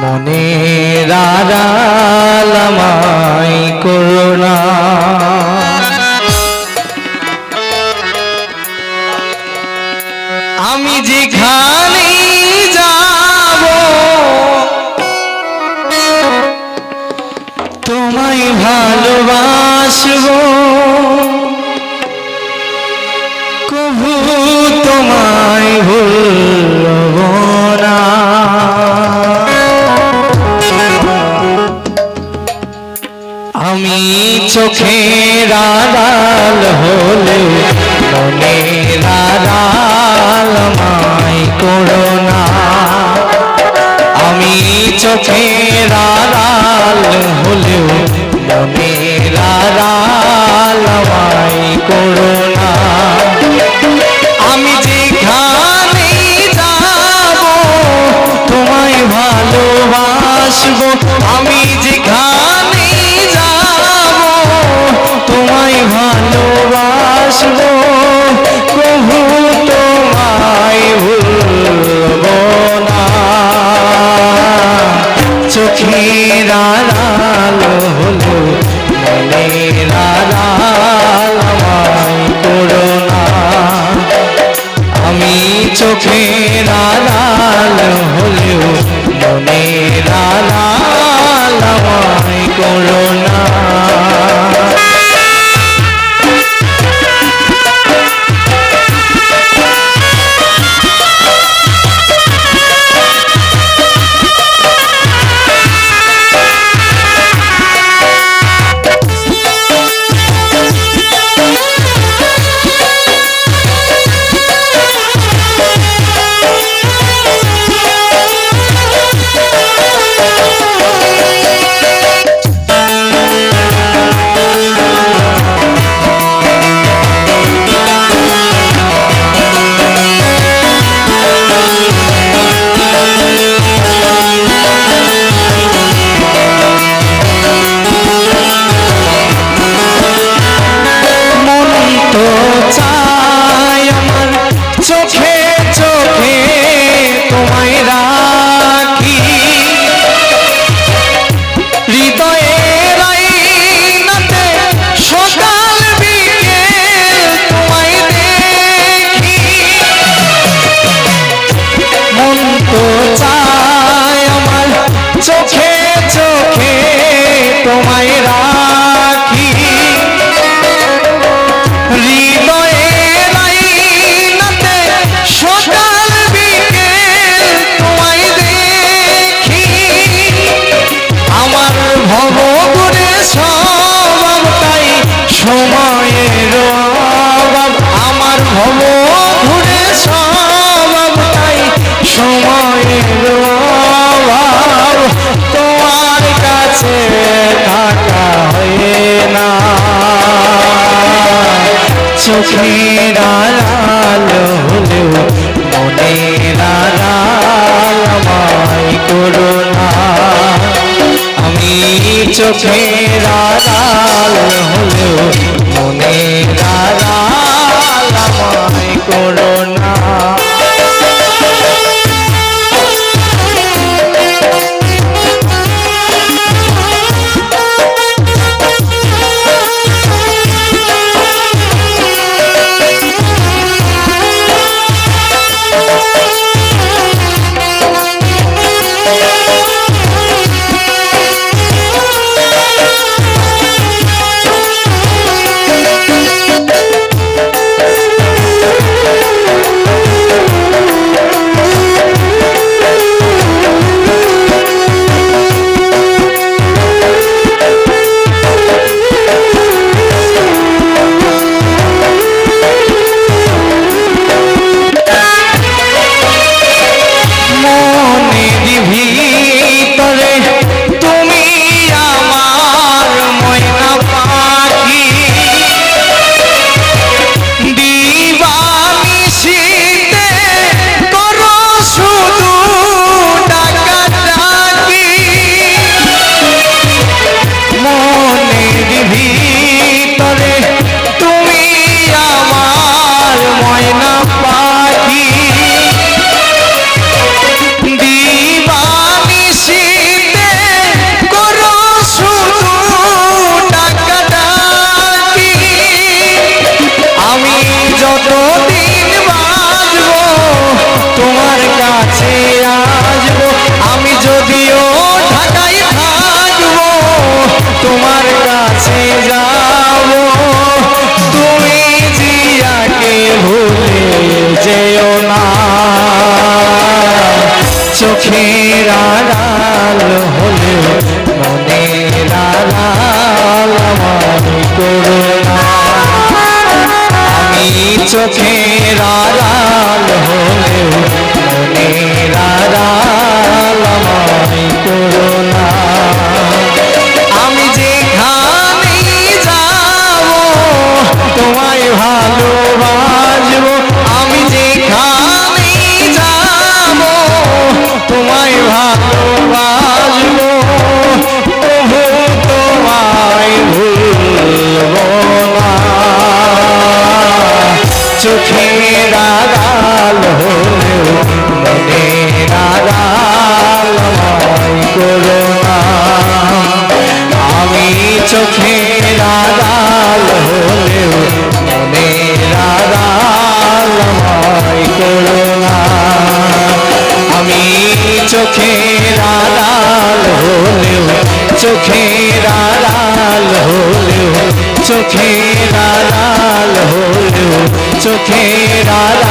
মনে রারালামাই করুণা আমি যেখানে যাব তোমায় ভালোবাসবো। কভু তোমায় ভুলব আমি চোখের আড়াল হলে মনের আড়াল মাই করোনা আমি চোখের আড়াল হলেও মনের আড়াল মাই করোনা আমি যেখানে যাব, তোমায় ভালোবাসবো, আমি আমি চোখে আড়াল হলেও মনের আড়াল আমায় করোনা চোখের আড়াল হলেও মনের আড়াল আমায় করোনা আমি চোখের আড়াল চোখের আড়াল